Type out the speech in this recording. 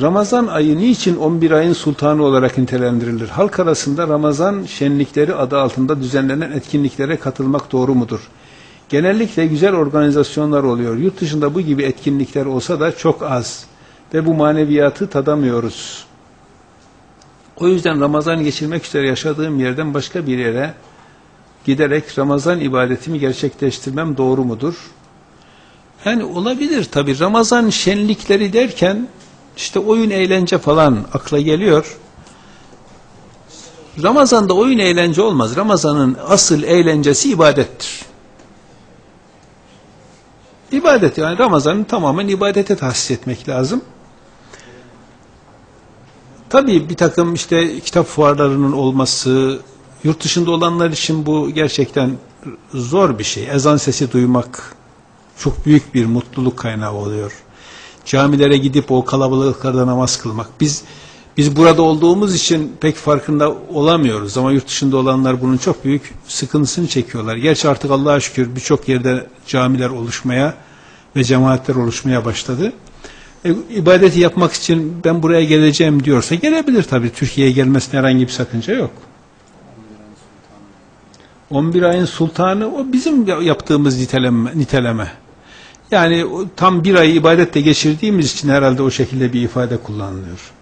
Ramazan ayı niçin 11 ayın sultanı olarak nitelendirilir? Halk arasında Ramazan şenlikleri adı altında düzenlenen etkinliklere katılmak doğru mudur? Genellikle güzel organizasyonlar oluyor. Yurt dışında bu gibi etkinlikler olsa da çok az ve bu maneviyatı tadamıyoruz. O yüzden Ramazan geçirmek üzere yaşadığım yerden başka bir yere giderek Ramazan ibadetimi gerçekleştirmem doğru mudur? Yani olabilir tabi. Ramazan şenlikleri derken işte oyun eğlence falan akla geliyor. Ramazan'da oyun eğlence olmaz. Ramazan'ın asıl eğlencesi ibadettir. İbadet yani Ramazan'ı tamamen ibadete tahsis etmek lazım. Tabii bir takım işte kitap fuarlarının olması, yurt dışında olanlar için bu gerçekten zor bir şey. Ezan sesi duymak çok büyük bir mutluluk kaynağı oluyor. Camilere gidip o kalabalıklarda namaz kılmak. Biz biz burada olduğumuz için pek farkında olamıyoruz ama yurt dışında olanlar bunun çok büyük sıkıntısını çekiyorlar. Gerçi artık Allah'a şükür birçok yerde camiler oluşmaya ve cemaatler oluşmaya başladı. E, ibadeti yapmak için ben buraya geleceğim diyorsa gelebilir tabii. Türkiye'ye gelmesine herhangi bir sakınca yok. 11 ayın sultanı o bizim yaptığımız niteleme. niteleme. Yani tam bir ay ibadetle geçirdiğimiz için herhalde o şekilde bir ifade kullanılıyor.